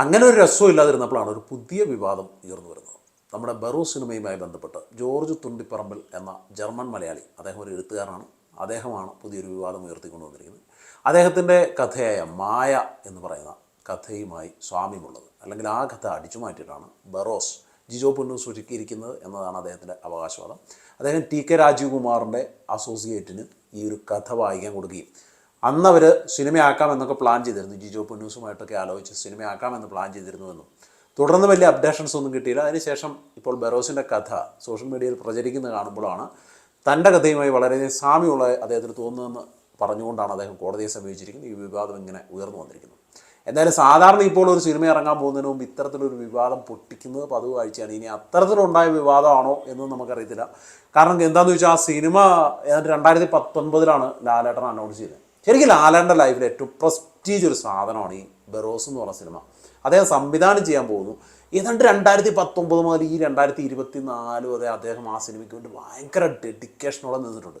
അങ്ങനെ ഒരു രസവും ഇല്ലാതിരുന്നപ്പോഴാണ് ഒരു പുതിയ വിവാദം ഉയർന്നു വരുന്നത്. നമ്മുടെ ബറോ സിനിമയുമായി ബന്ധപ്പെട്ട് ജോർജ് തുണ്ടിപ്പറമ്പിൽ എന്ന ജർമ്മൻ മലയാളി അദ്ദേഹം ഒരു എഴുത്തുകാരനാണ്. അദ്ദേഹമാണ് പുതിയൊരു വിവാദം ഉയർത്തിക്കൊണ്ടുവന്നിരിക്കുന്നത് അദ്ദേഹത്തിന്റെ കഥയായ മായ എന്ന് പറയുന്ന കഥയുമായി സ്വാമ്യമുള്ളത് അല്ലെങ്കിൽ ആ കഥ അടിച്ചു മാറ്റിയിട്ടാണ് ബറോസ് ജിജോ പൊന്നു സൂചിക്കിയിരിക്കുന്നത് എന്നതാണ് അദ്ദേഹത്തിന്റെ അവകാശവാദം. അദ്ദേഹം ടി കെ രാജീവ് കുമാറിന്റെ അസോസിയേറ്റിന് ഈ ഒരു കഥ വായിക്കാൻ കൊടുക്കുകയും അന്ന് അവർ സിനിമയാക്കാം എന്നൊക്കെ പ്ലാൻ ചെയ്തിരുന്നു. ജിജോ പൊന്നൂസുമായിട്ടൊക്കെ ആലോചിച്ച് സിനിമയാക്കാം എന്ന് പ്ലാൻ ചെയ്തിരുന്നു എന്നും തുടർന്ന് വലിയ അപ്ഡേഷൻസ് ഒന്നും കിട്ടിയില്ല. അതിനുശേഷം ഇപ്പോൾ ബെറോസിന്റെ കഥ സോഷ്യൽ മീഡിയയിൽ പ്രചരിക്കുന്നത് കാണുമ്പോഴാണ് തന്റെ കഥയുമായി വളരെയധികം സാമ്യമുള്ള അദ്ദേഹത്തിന് തോന്നുന്നതെന്ന് പറഞ്ഞുകൊണ്ടാണ് അദ്ദേഹം കോടതിയെ സമീപിച്ചിരിക്കുന്നത്. ഈ വിവാദം ഇങ്ങനെ ഉയർന്നു വന്നിരിക്കുന്നത് എന്തായാലും സാധാരണ ഇപ്പോൾ ഒരു സിനിമ ഇറങ്ങാൻ പോകുന്നതിന് മുമ്പ് ഇത്തരത്തിലൊരു വിവാദം പൊട്ടിക്കുന്നത് പതിവ് കാഴ്ചയാണ്. ഇനി അത്തരത്തിലുണ്ടായ വിവാദമാണോ എന്നും നമുക്കറിയത്തില്ല. കാരണം എന്താണെന്ന് വെച്ചാൽ ആ സിനിമ രണ്ടായിരത്തി പത്തൊൻപതിലാണ് ലാലേട്ടൻ അനൗൺസ് ചെയ്തത്. ശരിക്കും ലാലാന്റെ ലൈഫിൽ ഏറ്റവും പ്രസ്റ്റീജ് ഒരു സാധനമാണ് ഈ ബെറോസ് എന്ന് പറഞ്ഞ സിനിമ അദ്ദേഹം സംവിധാനം ചെയ്യാൻ പോകുന്നു. ഏതാണ്ട് രണ്ടായിരത്തി പത്തൊമ്പത് മുതൽ ഈ രണ്ടായിരത്തി ഇരുപത്തി നാല് വരെ അദ്ദേഹം ആ സിനിമയ്ക്ക് വേണ്ടി ഭയങ്കര ഡെഡിക്കേഷനോടെ നിന്നിട്ടുണ്ട്.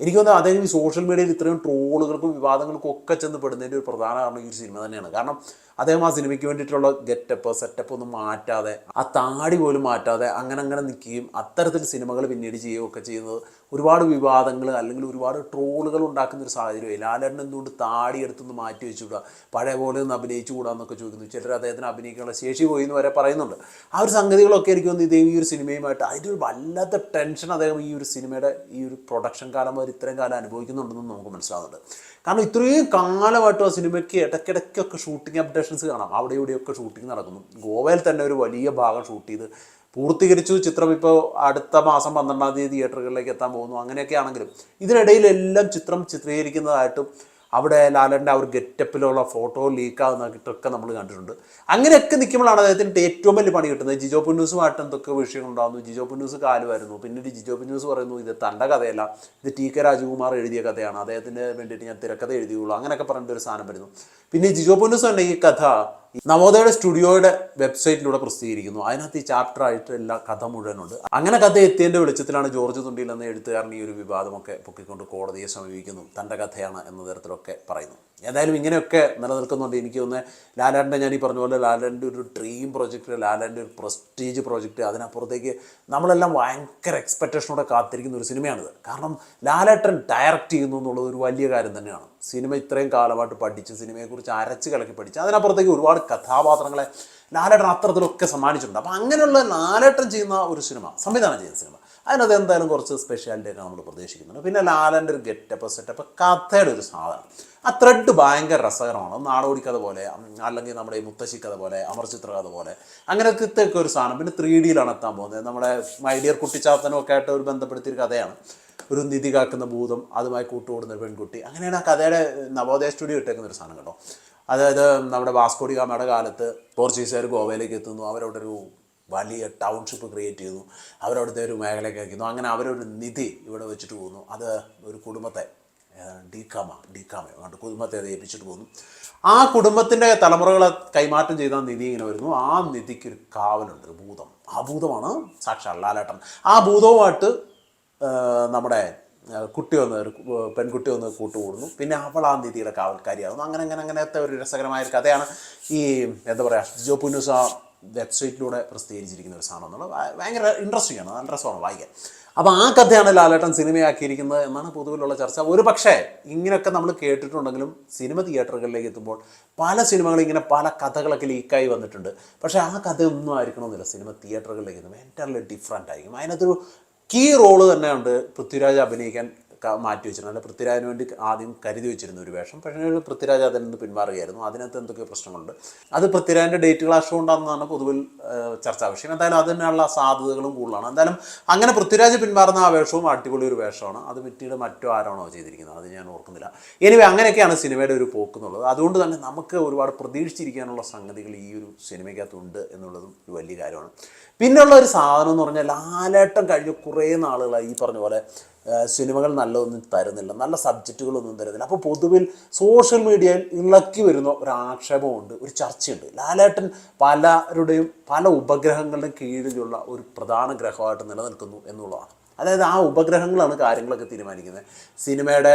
എനിക്ക് തോന്നുന്നു അദ്ദേഹം ഈ സോഷ്യൽ മീഡിയയിൽ ഇത്രയും ട്രോളുകൾക്കും വിവാദങ്ങൾക്കും ഒക്കെ ചെന്ന് പെടുന്നതിന്റെ ഒരു പ്രധാന കാരണം ഈ ഒരു സിനിമ തന്നെയാണ്. കാരണം അദ്ദേഹം ആ സിനിമയ്ക്ക് വേണ്ടിയിട്ടുള്ള ഗെറ്റപ്പ് സെറ്റപ്പ് ഒന്നും മാറ്റാതെ ആ താടി പോലും മാറ്റാതെ അങ്ങനെ അങ്ങനെ നിൽക്കുകയും അത്തരത്തിൽ സിനിമകൾ പിന്നീട് ചെയ്യുകയും ഒക്കെ ചെയ്യുന്നത് ഒരുപാട് വിവാദങ്ങൾ അല്ലെങ്കിൽ ഒരുപാട് ട്രോളുകൾ ഉണ്ടാക്കുന്ന ഒരു സാഹചര്യം ലാലേട്ടൻ എന്തുകൊണ്ട് താടി എടുത്തുനിന്ന് മാറ്റി വെച്ചുകൂടാ പഴയ പോലെ ഒന്ന് അഭിനയിച്ചു കൂടാന്നൊക്കെ ചോദിക്കുന്നു. ചിലർ അദ്ദേഹത്തിന് അഭിനയിക്കാനുള്ള ശേഷി പോയി എന്ന് വരെ പറയുന്നുണ്ട്. ആ ഒരു സംഗതികളൊക്കെ എനിക്ക് തോന്നുന്നു ഇതേ ഈ ഒരു സിനിമയുമായിട്ട് അതിന്റെ ഒരു വല്ലാത്ത ടെൻഷൻ അദ്ദേഹം ഈ ഒരു സിനിമയുടെ ഈ ഒരു പ്രൊഡക്ഷൻ കാലം വരെ ഇത്രയും കാലം അനുഭവിക്കുന്നുണ്ടെന്ന് നമുക്ക് മനസ്സിലാവുന്നുണ്ട്. കാരണം ഇത്രയും കാലമായിട്ടും ആ സിനിമയ്ക്ക് ഇടയ്ക്കിടയ്ക്കൊക്കെ ഷൂട്ടിംഗ് അപ്ഡേഷൻസ് കാണാം. അവിടെ ഇവിടെയൊക്കെ ഷൂട്ടിംഗ് നടക്കുന്നു. ഗോവയിൽ തന്നെ ഒരു വലിയ ഭാഗം ഷൂട്ട് ചെയ്ത് പൂർത്തീകരിച്ചു. ചിത്രം ഇപ്പോൾ അടുത്ത മാസം പന്ത്രണ്ടാം തീയതി തിയേറ്ററുകളിലേക്ക് എത്താൻ പോകുന്നു. അങ്ങനെയൊക്കെ ആണെങ്കിലും ഇതിനിടയിലെല്ലാം ചിത്രം ചിത്രീകരിക്കുന്നതായിട്ടും അവിടെ ലാലന്റെ ആ ഒരു ഗെറ്റപ്പിലുള്ള ഫോട്ടോ ലീക്കാകുന്നതൊക്കെ നമ്മൾ കണ്ടിട്ടുണ്ട്. അങ്ങനെയൊക്കെ നിൽക്കുമ്പോഴാണ് അദ്ദേഹത്തിന്റെ ഏറ്റവും വലിയ പണി കിട്ടുന്നത്. ജിജോ പുന്നൂസുമായിട്ട് എന്തൊക്കെ വിഷയങ്ങളുണ്ടാകുന്നു ജിജോ പുന്നൂസ് കാലുമായിരുന്നു. പിന്നീട് ജിജോ പുന്നൂസ് പറയുന്നു ഇത് തന്റെ കഥയല്ല. ഇത് ടി കെ രാജകുമാർ എഴുതിയ കഥയാണ്. അദ്ദേഹത്തിന് വേണ്ടിയിട്ട് ഞാൻ തിരക്കഥ എഴുതിയുള്ളൂ. അങ്ങനെയൊക്കെ പറഞ്ഞിട്ട് ഒരു സാധനം വരുന്നു. പിന്നെ ജിജോ പുന്നൂസ് തന്നെ ഈ കഥ നവോദയയുടെ സ്റ്റുഡിയോയുടെ വെബ്സൈറ്റിലൂടെ പ്രസിദ്ധീകരിക്കുന്നു. അതിനകത്ത് ഈ ചാപ്റ്റർ ആയിട്ട് എല്ലാ കഥ മുഴുവനുണ്ട്. അങ്ങനെ കഥ എത്തിയതിന്റെ വെളിച്ചത്തിലാണ് ജോർജ് തുണ്ടിയിൽ എന്ന എഴുത്തുകാരൻ ഈ ഒരു വിവാദമൊക്കെ പൊക്കിക്കൊണ്ട് കോടതിയെ സമീപിക്കുന്നു. തന്റെ കഥയാണ് എന്ന തരത്തിലൊക്കെ പറയുന്നു. ഏതായാലും ഇങ്ങനെയൊക്കെ നിലനിൽക്കുന്നുണ്ട്. എനിക്ക് തോന്നുന്നത് ലാലാന്റെ ഞാൻ ഈ പറഞ്ഞ പോലെ ലാലാന്റെ ഒരു ഡ്രീം പ്രോജക്റ്റ് ലാലാന്റെ ഒരു പ്രസ്റ്റീജ് പ്രോജക്റ്റ് അതിനപ്പുറത്തേക്ക് നമ്മളെല്ലാം ഭയങ്കര എക്സ്പെക്റ്റേഷനോടെ കാത്തിരിക്കുന്ന ഒരു സിനിമയാണിത്. കാരണം ലാലേട്ടൻ ഡയറക്റ്റ് ചെയ്യുന്നു എന്നുള്ളത് ഒരു വലിയ കാര്യം തന്നെയാണ്. സിനിമ ഇത്രയും കാലമായിട്ട് പഠിച്ച് സിനിമയെക്കുറിച്ച് അരച്ച് കലക്കി പഠിച്ച് അതിനപ്പുറത്തേക്ക് ഒരുപാട് കഥാപാത്രങ്ങളെ ലാലേട്ടൻ അത്തരത്തിലൊക്കെ സമ്മാനിച്ചിട്ടുണ്ട്. അപ്പോൾ അങ്ങനെയുള്ള ലാലേട്ടൻ ചെയ്യുന്ന ഒരു സിനിമ സംവിധാനം ചെയ്യുന്ന സിനിമ അതിനകത്ത് എന്തായാലും കുറച്ച് സ്പെഷ്യാലിറ്റിയൊക്കെ നമ്മൾ പ്രതീക്ഷിക്കുന്നുണ്ട്. പിന്നെ ലാലന്റെ ഒരു ഗെറ്റപ്പ് സെറ്റപ്പ് കഥയുടെ ഒരു സാധനം. ആ ത്രെഡ് ഭയങ്കര രസകരമാണ്. നാടോടി കഥ പോലെ അല്ലെങ്കിൽ നമ്മുടെ ഈ മുത്തശ്ശി കഥ പോലെ അമർചിത്ര കഥ പോലെ അങ്ങനത്തെ ഒരു സാധനം. പിന്നെ ത്രീ ഡിയിലാണ് എത്താൻ പോകുന്നത്. നമ്മുടെ മൈഡിയർ കുട്ടിച്ചാത്തനും ഒക്കെ ആയിട്ട് ഒരു ബന്ധപ്പെടുത്തിയൊരു കഥയാണ്. ഒരു നിധി കാക്കുന്ന ഭൂതം അതുമായി കൂട്ടുകൂടുന്ന പെൺകുട്ടി. അങ്ങനെയാണ് ആ കഥയുടെ നവോദയ സ്റ്റുഡിയോ ഇട്ടേക്കുന്ന ഒരു സാധനം കേട്ടോ. അതായത് നമ്മുടെ വാസ്കോഡി ഗാമയുടെ കാലത്ത് പോർച്ചുഗീസുകാർ ഗോവയിലേക്ക് എത്തുന്നു. അവരവിടെ ഒരു വലിയ ടൗൺഷിപ്പ് ക്രിയേറ്റ് ചെയ്തു അവരവിടുത്തെ ഒരു മേഖലയൊക്കെ ആക്കുന്നു അങ്ങനെ അവരൊരു നിധി ഇവിടെ വെച്ചിട്ട് പോകുന്നു. അത് ഒരു കുടുംബത്തെ ഡീക്കാമ ഡീക്കാമയോ അങ്ങോട്ട് കുടുംബത്തെ അത് ഏൽപ്പിച്ചിട്ട് പോകുന്നു. ആ കുടുംബത്തിന്റെ തലമുറകളെ കൈമാറ്റം ചെയ്ത നിധി ഇങ്ങനെ വരുന്നു. ആ നിധിക്ക് ഒരു കാവലുണ്ട് ഒരു ഭൂതം. ആ ഭൂതമാണ് സാക്ഷാൽ ലാലേട്ടൻ. ആ ഭൂതവുമായിട്ട് നമ്മുടെ കുട്ടി വന്ന് ഒരു പെൺകുട്ടി വന്ന് കൂട്ടുകൂടുന്നു. പിന്നെ അവൾ ആ നിധിയുടെ കാവൽക്കാരിയാകുന്നു അങ്ങനെ അങ്ങനെ അങ്ങനത്തെ ഒരു രസകരമായ ഒരു കഥയാണ് ഈ എന്താ പറയുക ജോ പുന്നൂസ് ആ വെബ്സൈറ്റിലൂടെ പ്രസിദ്ധീകരിച്ചിരിക്കുന്ന ഒരു സാധനം എന്നുള്ളത് ഭയ- ഭയങ്കര ഇൻട്രസ്റ്റിംഗ് ആണ്. നല്ല രസമാണ് വായിക്കാൻ. അപ്പോൾ ആ കഥയാണ് ലാലേട്ടൻ സിനിമയാക്കിയിരിക്കുന്നത് എന്നാണ് പൊതുവിലുള്ള ചർച്ച. ഒരു പക്ഷേ ഇങ്ങനെയൊക്കെ നമ്മൾ കേട്ടിട്ടുണ്ടെങ്കിലും സിനിമ തിയേറ്ററുകളിലേക്ക് എത്തുമ്പോൾ പല സിനിമകളും ഇങ്ങനെ പല കഥകളൊക്കെ ലീക്കായി വന്നിട്ടുണ്ട്. പക്ഷേ ആ കഥയൊന്നും ആയിരിക്കണമെന്നില്ല. സിനിമ തിയേറ്ററുകളിലേക്ക് എത്തുമ്പോൾ എന്റർലി ഡിഫറെന്റ് ആയിരിക്കും. അതിനകത്തൊരു കീ റോൾ തന്നെയുണ്ട് പൃഥ്വിരാജ് അഭിനയിക്കാൻ മാറ്റി വെച്ചിരുന്നു അല്ല പൃഥ്വിരാജിന് വേണ്ടി ആദ്യം കരുതി വെച്ചിരുന്ന ഒരു വേഷം. പക്ഷേ പൃഥ്വിരാജ് അതിൽ നിന്ന് പിന്മാറുകയായിരുന്നു. അതിനകത്ത് എന്തൊക്കെ പ്രശ്നങ്ങളുണ്ട്. അത് പൃഥ്വിരാജിന്റെ ഡേറ്റ് ക്ലാഷ് കൊണ്ടാണെന്നാണ് പൊതുവിൽ ചർച്ചാ വിഷയം. എന്തായാലും അതിനുള്ള സാധ്യതകളും കൂടുതലാണ്. എന്തായാലും അങ്ങനെ പൃഥ്വിരാജ് പിന്മാറുന്ന ആ വേഷവും അടിപൊളി ഒരു വേഷമാണ്. അത് മിറ്റിയുടെ മറ്റോ ആരാണോ ചെയ്തിരിക്കുന്നത്? അത് ഞാൻ ഓർക്കുന്നില്ല. എനിവേ അങ്ങനെയൊക്കെയാണ് സിനിമയുടെ ഒരു പോക്ക് എന്നുള്ളത്. അതുകൊണ്ട് തന്നെ നമുക്ക് ഒരുപാട് പ്രതീക്ഷിച്ചിരിക്കാനുള്ള സംഗതികൾ ഈ ഒരു സിനിമയ്ക്കകത്തുണ്ട് എന്നുള്ളതും ഒരു വലിയ കാര്യമാണ്. പിന്നെയുള്ള ഒരു സാധനം എന്ന് പറഞ്ഞാൽ ലാലേട്ടം കഴിഞ്ഞ കുറേ നാളുകളായി ഈ പറഞ്ഞ പോലെ സിനിമകൾ നല്ലതൊന്നും തരുന്നില്ല. നല്ല സബ്ജക്റ്റുകളൊന്നും തരുന്നില്ല. അപ്പോൾ പൊതുവിൽ സോഷ്യൽ മീഡിയയിൽ ഇളക്കി വരുന്ന ഒരു ആക്ഷേപമുണ്ട് ഒരു ചർച്ചയുണ്ട്. ലാലേട്ടൻ പലരുടെയും പല ഉപഗ്രഹങ്ങളുടെയും കീഴിലുള്ള ഒരു പ്രധാന ഗ്രഹമായിട്ട് നിലനിൽക്കുന്നു എന്നുള്ളതാണ്. അതായത് ആ ഉപഗ്രഹങ്ങളാണ് കാര്യങ്ങളൊക്കെ തീരുമാനിക്കുന്നത്. സിനിമയുടെ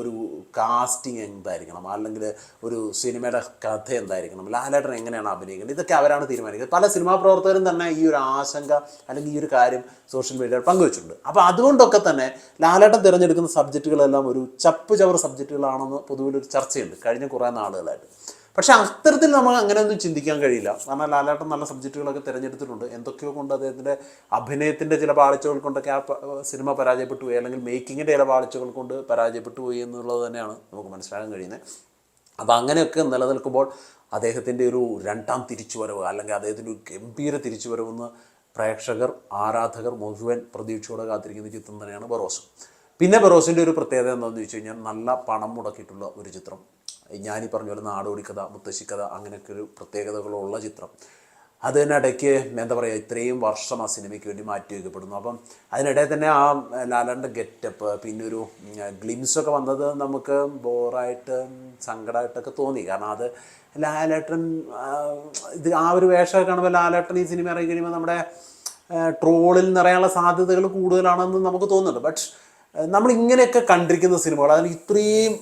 ഒരു കാസ്റ്റിംഗ് എന്തായിരിക്കണം? അല്ലെങ്കിൽ ഒരു സിനിമയുടെ കഥ എന്തായിരിക്കണം? ലാലേട്ടൻ എങ്ങനെയാണ് അഭിനയിക്കുന്നത്? ഇതൊക്കെ അവരാണ് തീരുമാനിക്കുന്നത്. പല സിനിമാ പ്രവർത്തകരും തന്നെ ഈ ഒരു ആശങ്ക അല്ലെങ്കിൽ ഈ ഒരു കാര്യം സോഷ്യൽ മീഡിയയിൽ പങ്കുവച്ചിട്ടുണ്ട്. അപ്പോൾ അതുകൊണ്ടൊക്കെ തന്നെ ലാലേട്ടൻ തിരഞ്ഞെടുക്കുന്ന സബ്ജക്റ്റുകളെല്ലാം ഒരു ചപ്പ് ചവർ സബ്ജക്റ്റുകളാണെന്ന് പൊതുവിൽ ഒരു ചർച്ചയുണ്ട്. കഴിഞ്ഞ കുറേ നാളുകളായിട്ട്. പക്ഷെ അത്തരത്തിൽ നമുക്ക് അങ്ങനെയൊന്നും ചിന്തിക്കാൻ കഴിയില്ല. കാരണം ലാലേട്ടൻ നല്ല സബ്ജക്റ്റുകളൊക്കെ തിരഞ്ഞെടുത്തിട്ടുണ്ട്. എന്തൊക്കെയോ കൊണ്ട് അദ്ദേഹത്തിന്റെ അഭിനയത്തിന്റെ ചില പാളിച്ചകൾ കൊണ്ടൊക്കെ ആ സിനിമ പരാജയപ്പെട്ടു പോയി. അല്ലെങ്കിൽ മേക്കിങ്ങിന്റെ ചില പാളിച്ചകൾ കൊണ്ട് പരാജയപ്പെട്ടു പോയി എന്നുള്ളത് തന്നെയാണ് നമുക്ക് മനസ്സിലാക്കാൻ കഴിയുന്നത്. അപ്പോൾ അങ്ങനെയൊക്കെ നിലനിൽക്കുമ്പോൾ അദ്ദേഹത്തിന്റെ ഒരു രണ്ടാം തിരിച്ചുവരവ് അല്ലെങ്കിൽ അദ്ദേഹത്തിന്റെ ഒരു ഗംഭീര തിരിച്ചുവരവെന്ന് പ്രേക്ഷകർ ആരാധകർ മുഴുവൻ പ്രതീക്ഷയോടെ കാത്തിരിക്കുന്ന ചിത്രം തന്നെയാണ് ബറോസ്. പിന്നെ ബറോസിന്റെ ഒരു പ്രത്യേകത എന്താണെന്ന് വെച്ച് കഴിഞ്ഞാൽ നല്ല പണം മുടക്കിയിട്ടുള്ള ഒരു ചിത്രം. ഞാനീ പറഞ്ഞ പോലെ നാടോടിക്കഥ മുത്തശ്ശിക്കഥ അങ്ങനെയൊക്കെ ഒരു പ്രത്യേകതകളുള്ള ചിത്രം. അതിനിടയ്ക്ക് എന്താ പറയുക ഇത്രയും വർഷം ആ സിനിമയ്ക്ക് വേണ്ടി മാറ്റി വയ്ക്കപ്പെടുന്നു അപ്പം അതിനിടയിൽ തന്നെ ആ ലാലാന്റെ ഗെറ്റപ്പ് പിന്നെ ഒരു ഗ്ലിംസൊക്കെ വന്നത് നമുക്ക് ബോറായിട്ട് സങ്കടമായിട്ടൊക്കെ തോന്നി. കാരണം അത് ലാലേട്ടൻ ഇത് ആ ഒരു വേഷമൊക്കെ കാണുമ്പോൾ ലാലേട്ടൻ ഈ സിനിമ ഇറങ്ങി കഴിയുമ്പോൾ നമ്മുടെ ട്രോളിൽ നിറയാനുള്ള സാധ്യതകൾ കൂടുതലാണെന്ന് നമുക്ക് തോന്നുന്നുണ്ട്. ബട്ട് നമ്മൾ ഇങ്ങനെയൊക്കെ കണ്ടിരിക്കുന്ന സിനിമകൾ അതിന് ഇത്രയും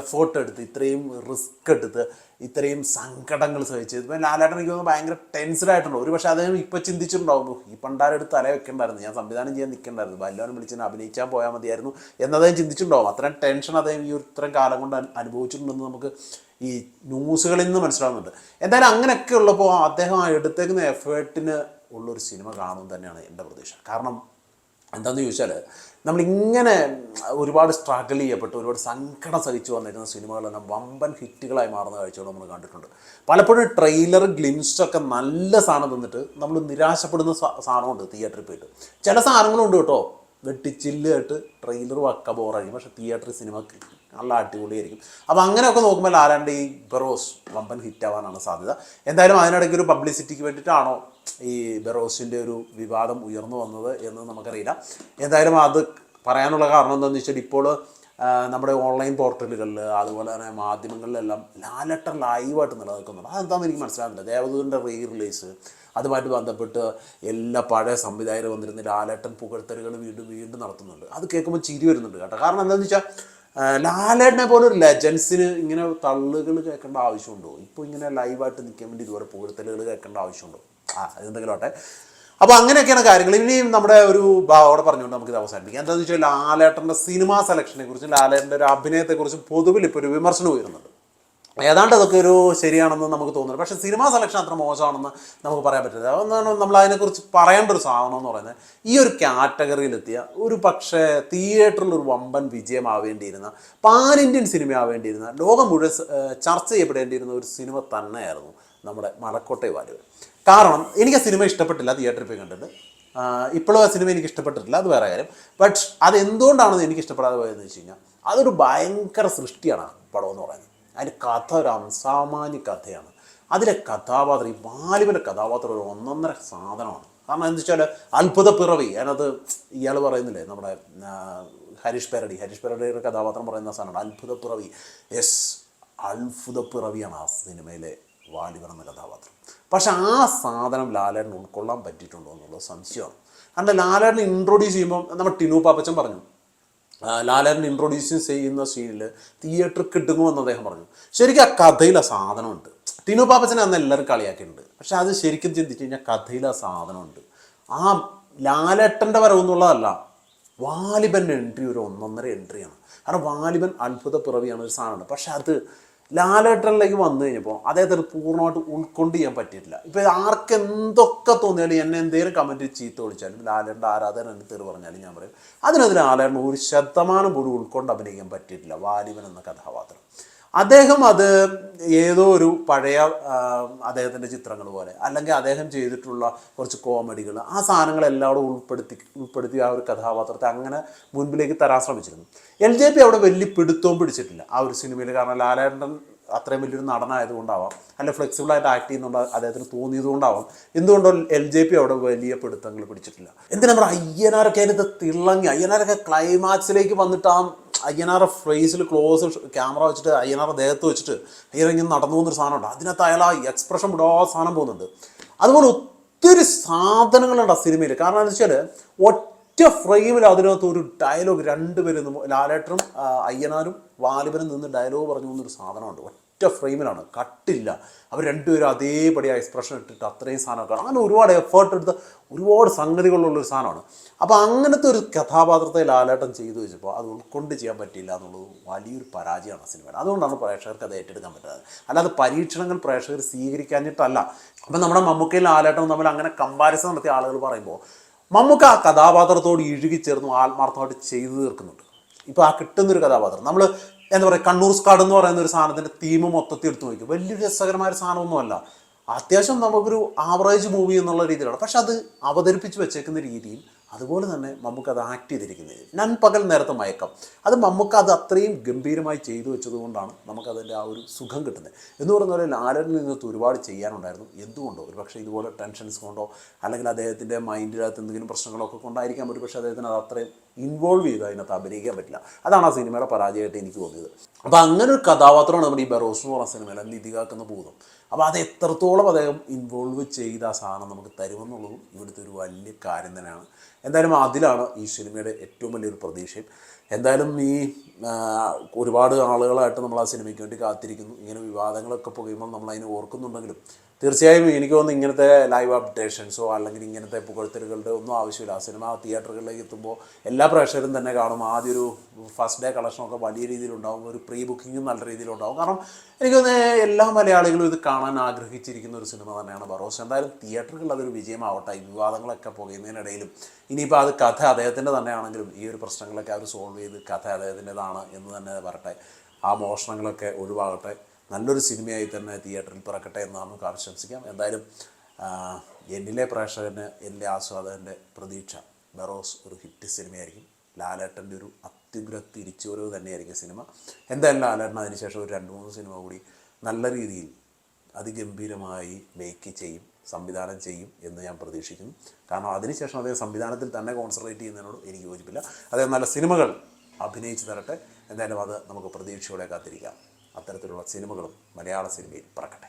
എഫേർട്ട് എടുത്ത് ഇത്രയും റിസ്ക് എടുത്ത് ഇത്രയും സങ്കടങ്ങൾ സഹിച്ച് ഇപ്പം ലാലേട്ടൻ എനിക്ക് തോന്നുന്നു ഭയങ്കര ടെൻസ്ഡ് ആയിട്ടുണ്ട്? ഒരു പക്ഷേ അദ്ദേഹം ഇപ്പം ചിന്തിച്ചിട്ടുണ്ടാവുന്നു ഈ പണ്ടാരെടുത്ത് തല വെക്കണ്ടായിരുന്നു ഞാൻ സംവിധാനം ചെയ്യാൻ നിൽക്കണ്ടായിരുന്നു വല്ലവനും വിളിച്ച് അഭിനയിച്ചാൽ പോയാൽ മതിയായിരുന്നു എന്നദ്ദേഹം ചിന്തിച്ചിട്ടുണ്ടാവും. അത്രയും ടെൻഷൻ അദ്ദേഹം ഈ ഇത്രയും കാലം കൊണ്ട് അനുഭവിച്ചിട്ടുണ്ടെന്ന് നമുക്ക് ഈ ന്യൂസുകളിൽ നിന്ന് മനസ്സിലാവുന്നുണ്ട്. എന്തായാലും അങ്ങനെയൊക്കെ ഉള്ളപ്പോൾ അദ്ദേഹം എടുത്തേക്കുന്ന എഫേർട്ടിന് ഉള്ളൊരു സിനിമ കാണും തന്നെയാണ് എന്റെ പ്രതീക്ഷ. കാരണം എന്താണെന്ന് ചോദിച്ചാൽ നമ്മളിങ്ങനെ ഒരുപാട് സ്ട്രഗിൾ ചെയ്യപ്പെട്ട് ഒരുപാട് സങ്കടം സഹിച്ചു വന്നിരുന്ന സിനിമകളെല്ലാം വമ്പൻ ഹിറ്റുകളായി മാറുന്ന കാഴ്ചകൾ നമ്മൾ കണ്ടിട്ടുണ്ട്. പലപ്പോഴും ട്രെയിലർ ഗ്ലിംസൊക്കെ നല്ല സാധനം തന്നിട്ട് നമ്മൾ നിരാശപ്പെടുന്ന സാധനമുണ്ട് തിയേറ്ററിൽ പോയിട്ട്. ചില സാധനങ്ങളുണ്ട് കേട്ടോ. വെട്ടിച്ചില്ലായിട്ട് ട്രെയിലർ വക്ക ബോറായിരിക്കും. പക്ഷേ തിയേറ്ററിൽ സിനിമ നല്ല അടിപൊളിയായിരിക്കും. അപ്പോൾ അങ്ങനെയൊക്കെ നോക്കുമ്പോൾ ആരാണ്ട് ഈ ബെറോസ് വമ്പൻ ഹിറ്റാവാനാണ് സാധ്യത. എന്തായാലും അതിനിടയ്ക്ക് ഒരു പബ്ലിസിറ്റിക്ക് വേണ്ടിയിട്ടാണോ ഈ ബെറോസിന്റെ ഒരു വിവാദം ഉയർന്നു വന്നത് എന്ന് നമുക്കറിയില്ല. എന്തായാലും അത് പറയാനുള്ള കാരണം എന്താണെന്ന് വെച്ചാൽ ഇപ്പോൾ നമ്മുടെ ഓൺലൈൻ പോർട്ടലുകളിൽ അതുപോലെ തന്നെ മാധ്യമങ്ങളിലെല്ലാം ലാലട്ടർ ലൈവായിട്ട് നിലനിൽക്കുന്നുണ്ട്. അതെന്താണെന്ന് എനിക്ക് മനസ്സിലാകുന്നില്ല. ദേവദൂതന്റെ റീ റിലീസ് അതുമായിട്ട് ബന്ധപ്പെട്ട് എല്ലാ പഴയ സംവിധായകർ വന്നിരുന്ന ലാലേട്ടൻ പുകഴ്ത്തലുകൾ വീണ്ടും വീണ്ടും നടത്തുന്നുണ്ട്. അത് കേൾക്കുമ്പോൾ ചിരി വരുന്നുണ്ട് കേട്ടോ. കാരണം എന്താണെന്ന് വെച്ചാൽ ലാലേട്ടനെ പോലെ ഒരു ലെജൻസിന് ഇങ്ങനെ തള്ളുകൾ കേൾക്കേണ്ട ആവശ്യമുണ്ടോ? ഇപ്പോൾ ഇങ്ങനെ ലൈവായിട്ട് നിൽക്കാൻ വേണ്ടി ഇതുപോലെ പുകഴ്ത്തലുകൾ കേൾക്കേണ്ട ആവശ്യമുണ്ടോ? ആ അതെന്തെങ്കിലും ആട്ടെ അപ്പോൾ അങ്ങനെയൊക്കെയാണ് കാര്യങ്ങൾ. ഇനിയും നമ്മുടെ ഒരു അവിടെ പറഞ്ഞുകൊണ്ട് നമുക്ക് ഇത് അവസാനിപ്പിക്കാം. എന്താന്ന് വെച്ചാൽ ലാലേട്ടന്റെ സിനിമാ സെലക്ഷനെ കുറിച്ചും ലാലേട്ടന്റെ ഒരു അഭിനയത്തെക്കുറിച്ചും പൊതുവിൽ ഇപ്പോൾ ഒരു വിമർശനം ഉയരുന്നുണ്ട്. ഏതാണ്ട് അതൊക്കെ ഒരു ശരിയാണെന്ന് നമുക്ക് തോന്നുന്നു പക്ഷേ സിനിമാ സെലക്ഷൻ അത്ര മോശമാണെന്ന് നമുക്ക് പറയാൻ പറ്റില്ല. അതൊന്നാണ് നമ്മൾ അതിനെക്കുറിച്ച് പറയേണ്ട ഒരു സാധനം എന്ന് പറയുന്നത്. ഈ ഒരു കാറ്റഗറിയിലെത്തിയ ഒരു പക്ഷേ തിയേറ്ററിൽ ഒരു വമ്പൻ വിജയമാവേണ്ടിയിരുന്ന പാൻ ഇന്ത്യൻ സിനിമ ആവേണ്ടിയിരുന്ന ലോകം മുഴുവൻ ചർച്ച ചെയ്യപ്പെടേണ്ടിയിരുന്ന ഒരു സിനിമ തന്നെയായിരുന്നു നമ്മുടെ മലക്കോട്ടെ വാലുവൻ കാരണം എനിക്ക് ആ സിനിമ ഇഷ്ടപ്പെട്ടില്ല തിയേറ്ററിൽ പോയി കണ്ടിട്ട്. ഇപ്പോഴും ആ സിനിമ എനിക്ക് ഇഷ്ടപ്പെട്ടിട്ടില്ല അത് വേറെ കാര്യം. ബട്ട് അത് എന്തുകൊണ്ടാണെന്ന് എനിക്ക് ഇഷ്ടപ്പെടാതെ പോയതെന്ന് വെച്ച് കഴിഞ്ഞാൽ അതൊരു ഭയങ്കര സൃഷ്ടിയാണ് പടം എന്ന് പറയുന്നത്. അതിന്റെ കഥ ഒരു അസാമാന്യ കഥയാണ്. അതിലെ കഥാപാത്രം ഈ ബാലുവിന്റെ കഥാപാത്രം ഒരു ഒന്നൊന്നര സാധനമാണ്. കാരണം എന്താ വെച്ചാൽ അത്ഭുത പിറവി. അതിനകത്ത് ഇയാൾ പറയുന്നില്ലേ നമ്മുടെ ഹരീഷ് പെരടി. ഹരീഷ് പെരടിയുടെ കഥാപാത്രം പറയുന്ന സാധനമാണ് അത്ഭുത പിറവി. യെസ് അത്ഭുത പിറവിയാണ് ആ സിനിമയിലെ വാലിബൻ എന്ന കഥാപാത്രം. പക്ഷെ ആ സാധനം ലാലേട്ടൻ ഉൾക്കൊള്ളാൻ പറ്റിയിട്ടുണ്ടോ എന്നുള്ളത് സംശയമാണ്. കാരണം ലാലേട്ടൻ ഇൻട്രൊഡ്യൂസ് ചെയ്യുമ്പോൾ നമ്മൾ ടിനു പാപ്പച്ചൻ പറഞ്ഞു. ലാലേട്ടൻ ഇൻട്രൊഡ്യൂസ് ചെയ്യുന്ന സീനിൽ തിയേറ്റർ കിട്ടുമെന്ന് അദ്ദേഹം പറഞ്ഞു. ശരിക്കും ആ കഥയിൽ ആ സാധനമുണ്ട്. ടിനു പാപ്പച്ചനെ അന്ന് എല്ലാവരും കളിയാക്കിയിട്ടുണ്ട്. പക്ഷെ അത് ശരിക്കും ചിന്തിച്ച് കഴിഞ്ഞാൽ കഥയിൽ ആ സാധനമുണ്ട്. ആ ലാലേട്ടന്റെ വരവെന്നുള്ളതല്ല വാലിബന്റെ എൻട്രി ഒരു ഒന്നൊന്നര എൻട്രിയാണ് കാരണം വാലിബൻ അത്ഭുത പിറവിയാണ് ഒരു സാധനമുണ്ട്. പക്ഷെ അത് ലാലേട്ടനിലേക്ക് വന്നു കഴിഞ്ഞപ്പോൾ അദ്ദേഹത്തിന് പൂർണമായിട്ട് ഉൾക്കൊണ്ട് ചെയ്യാൻ പറ്റിയിട്ടില്ല. ഇപ്പോൾ ആർക്ക് എന്തൊക്കെ തോന്നിയാലും എന്നെ എന്തെങ്കിലും കമന്റ് ചീത്ത വിളിച്ചാലും ലാലേട്ടന്റെ ആരാധകൻ എന്നെ തെറി പറഞ്ഞാലും ഞാൻ പറയും. അതിനെതിരെ ലാലേട്ടൻ ഒരു ശതമാനം പോലും ഉൾക്കൊണ്ട് അഭിനയിക്കാൻ പറ്റിയിട്ടില്ല. വാലിബൻ എന്ന കഥാപാത്രം. അദ്ദേഹം അത് ഏതോ ഒരു പഴയ അദ്ദേഹത്തിന്റെ ചിത്രങ്ങൾ പോലെ അല്ലെങ്കിൽ അദ്ദേഹം ചെയ്തിട്ടുള്ള കുറച്ച് കോമഡികൾ ആ സാധനങ്ങളെല്ലാം അവിടെ ഉൾപ്പെടുത്തി ഉൾപ്പെടുത്തി ആ ഒരു കഥാപാത്രത്തെ അങ്ങനെ മുൻപിലേക്ക് തരാൻ ശ്രമിച്ചിരുന്നു. എൽ ജെ പി അവിടെ വലിയ പിടുത്തവും പിടിച്ചിട്ടില്ല ആ ഒരു സിനിമയിൽ കാരണം ലാലേട്ടൻ അത്രയും വലിയൊരു നടനായതുകൊണ്ടാവാം. അല്ല ഫ്ലെക്സിബിളായിട്ട് ആക്ട് ചെയ്യുന്നുണ്ട് അദ്ദേഹത്തിന് തോന്നിയതുകൊണ്ടാവാം. എന്തുകൊണ്ടോ എൽ ജെ പി അവിടെ വലിയ പിടുത്തങ്ങൾ പിടിച്ചിട്ടില്ല. എന്തിനാ പറയുക? അയ്യനാരൊക്കെ അതിനകത്ത് തിളങ്ങി. അയ്യനാരൊക്കെ ക്ലൈമാക്സിലേക്ക് വന്നിട്ട് ആ അയ്യനാറെ ഫേസിൽ ക്ലോസ് ക്യാമറ വെച്ചിട്ട് അയ്യനാറെ ദേഹത്ത് വെച്ചിട്ട് അയ്യന ഇങ്ങനെ നടന്നു പോകുന്നൊരു സാധനമുണ്ട് അതിനകത്ത് അയാൾ ആ എക്സ്പ്രഷൻ വിടാ സാധനം പോകുന്നുണ്ട്. അതുപോലെ ഒത്തിരി സാധനങ്ങളുണ്ട് ആ സിനിമയിൽ കാരണം എന്താ വെച്ചാൽ ഒറ്റ ഒറ്റ ഫ്രെയിമിൽ അതിനകത്ത് ഒരു ഡയലോഗ് രണ്ടുപേരും ആ, അയ്യനാരും വാലിബനും നിന്ന് ഡയലോഗ് പറഞ്ഞു എന്നൊരു സാധനമുണ്ട്. ഒറ്റ ഫ്രെയിമിലാണ് കട്ടില്ല അവർ രണ്ടുപേരും അതേപടി ആ എക്സ്പ്രഷൻ ഇട്ടിട്ട് അത്രയും സാധനമൊക്കെ അങ്ങനെ ഒരുപാട് എഫേർട്ട് എടുത്ത് ഒരുപാട് സംഗതികളുള്ള ഒരു സാധനമാണ്. അപ്പോൾ അങ്ങനത്തെ ഒരു കഥാപാത്രത്തെ ലാലേട്ടൻ ചെയ്തു വെച്ചപ്പോൾ അത് ഉൾക്കൊണ്ട് ചെയ്യാൻ പറ്റിയില്ല എന്നുള്ളത് വലിയൊരു പരാജയമാണ് സിനിമയുടെ. അതുകൊണ്ടാണ് പ്രേക്ഷകർക്ക് അത് ഏറ്റെടുക്കാൻ പറ്റുന്നത് അല്ലാതെ പരീക്ഷണങ്ങൾ പ്രേക്ഷകർ സ്വീകരിക്കാഞ്ഞിട്ടല്ല. അപ്പം നമ്മുടെ മമ്മൂക്കയിൽ ലാലേട്ടനും തമ്മിൽ അങ്ങനെ കമ്പാരിസൺ നടത്തിയ ആളുകൾ പറയുമ്പോൾ മമ്മൂക്ക ആ കഥാപാത്രത്തോട് ഇഴുകിച്ചേർന്നു ആത്മാർത്ഥമായിട്ട് ചെയ്തു തീർക്കുന്നുണ്ട്. ഇപ്പോൾ ആ കിട്ടുന്നൊരു കഥാപാത്രം. നമ്മൾ എന്താ പറയുക കണ്ണൂർ സ്കാഡ് എന്ന് പറയുന്ന ഒരു സാധനത്തിന്റെ തീം മൊത്തത്തിൽ എടുത്തു നോക്കും വലിയൊരു രസകരമായ സാധനമൊന്നുമല്ല. അത്യാവശ്യം നമുക്കൊരു ആവറേജ് മൂവി എന്നുള്ള രീതിയിലാണ്. പക്ഷെ അത് അവതരിപ്പിച്ച് വെച്ചേക്കുന്ന രീതിയും അതുപോലെ തന്നെ മമ്മൂക്ക അത് ആക്ട് ചെയ്തിരിക്കുന്നത്. നൻപകൽ നേരത്തെ മയക്കം. അത് മമ്മൂക്ക അത് അത്രയും ഗംഭീരമായി ചെയ്തു വെച്ചതുകൊണ്ടാണ് നമുക്കതിന്റെ ആ ഒരു സുഖം കിട്ടുന്നത്. എന്ന് പറയുന്ന പോലെ ലാലനിൽ നിന്നത്ത് ഒരുപാട് ചെയ്യാനുണ്ടായിരുന്നു. എന്തുകൊണ്ടോ? ഒരു പക്ഷേ ഇതുപോലെ ടെൻഷൻസ് കൊണ്ടോ അല്ലെങ്കിൽ അദ്ദേഹത്തിന്റെ മൈൻഡിനകത്ത് എന്തെങ്കിലും പ്രശ്നങ്ങളൊക്കെ കൊണ്ടായിരിക്കാം. ഒരു പക്ഷേ അദ്ദേഹത്തിന് അത് അത്രയും ഇൻവോൾവ് ചെയ്ത് അതിനകത്ത് അഭിനയിക്കാൻ പറ്റില്ല. അതാണ് ആ സിനിമയുടെ പരാജയമായിട്ട് എനിക്ക് തോന്നിയത്. അപ്പോൾ അങ്ങനെ ഒരു കഥാപാത്രമാണ് നമ്മുടെ ഈ ബെറോസ് എന്ന് പറഞ്ഞ സിനിമയിൽ നിധി കാക്കുന്ന ഭൂതം. അപ്പോൾ അത് എത്രത്തോളം അദ്ദേഹം ഇൻവോൾവ് ചെയ്ത ആ സാധനം നമുക്ക് തരുമെന്നുള്ളതും ഇവിടുത്തെ ഒരു വലിയ കാര്യം തന്നെയാണ്. എന്തായാലും അതിലാണ് ഈ സിനിമയുടെ ഏറ്റവും വലിയൊരു പ്രതീക്ഷയും. എന്തായാലും ഈ ഒരുപാട് ആളുകളായിട്ട് നമ്മൾ ആ സിനിമയ്ക്ക് വേണ്ടി കാത്തിരിക്കുന്നു. ഇങ്ങനെ വിവാദങ്ങളൊക്കെ പുകയുമ്പോൾ നമ്മൾ അതിനെ ഓർക്കുന്നുണ്ടെങ്കിലും തീർച്ചയായും എനിക്ക് തോന്നുന്നു ഇങ്ങനത്തെ ലൈവ് അപ്ഡേഷൻസോ അല്ലെങ്കിൽ ഇങ്ങനത്തെ പുകഴ്ത്തലുകളുടെ ഒന്നും ആവശ്യമില്ല. സിനിമ തിയേറ്ററുകളിലേക്ക് എത്തുമ്പോൾ എല്ലാ പ്രേക്ഷകരും തന്നെ കാണും. ആദ്യ ഒരു ഫസ്റ്റ് ഡേ കളക്ഷനൊക്കെ വലിയ രീതിയിലുണ്ടാവും ഒരു പ്രീ ബുക്കിങ്ങും നല്ല രീതിയിലുണ്ടാവും കാരണം എനിക്ക് തോന്നുന്നത് എല്ലാ മലയാളികളും ഇത് കാണാൻ ആഗ്രഹിച്ചിരിക്കുന്ന ഒരു സിനിമ തന്നെയാണ് ബറോസ് എന്തായാലും തിയേറ്ററുകളിൽ അതൊരു വിജയമാവട്ടെ. ഈ വിവാദങ്ങളൊക്കെ പുകയുന്നതിനിടയിലും ഇനിയിപ്പോൾ അത് കഥ അദ്ദേഹത്തിന്റെ തന്നെയാണെങ്കിലും ഈ ഒരു പ്രശ്നങ്ങളൊക്കെ അവർ സോൾവ് ചെയ്ത് കഥ അദ്ദേഹത്തിന്റെതാണ് എന്ന് തന്നെ പറയട്ടെ. ആ മോഷണങ്ങളൊക്കെ ഒഴിവാകട്ടെ. നല്ലൊരു സിനിമയായി തന്നെ തിയേറ്ററിൽ പിറക്കട്ടെ എന്ന് നമുക്ക് ആശംസിക്കാം എന്തായാലും എന്നിലെ പ്രേക്ഷകന് എന്റെ ആസ്വാദകന്റെ പ്രതീക്ഷ ബെറോസ് ഒരു ഹിറ്റ് സിനിമയായിരിക്കും. ലാലേട്ടന്റെ ഒരു അത്യുഗ്ര തിരിച്ചുവരവ് തന്നെയായിരിക്കും സിനിമ. എന്തായാലും ലാലേട്ടൻ അതിനുശേഷം ഒരു രണ്ട് മൂന്ന് സിനിമ കൂടി നല്ല രീതിയിൽ അതിഗംഭീരമായി മേക്ക് ചെയ്യും സംവിധാനം ചെയ്യും എന്ന് ഞാൻ പ്രതീക്ഷിക്കുന്നു. കാരണം അതിനുശേഷം അദ്ദേഹം സംവിധാനത്തിൽ തന്നെ കോൺസെൻട്രേറ്റ് ചെയ്യുന്നതിനോട് എനിക്ക് യോജിപ്പില്ല. അദ്ദേഹം നല്ല സിനിമകൾ അഭിനയിച്ചു തരട്ടെ. എന്തായാലും അത് നമുക്ക് പ്രതീക്ഷയോടെ കാത്തിരിക്കാം. അത്തരത്തിലുള്ള സിനിമകളും മലയാള സിനിമയിൽ പിറക്കട്ടെ.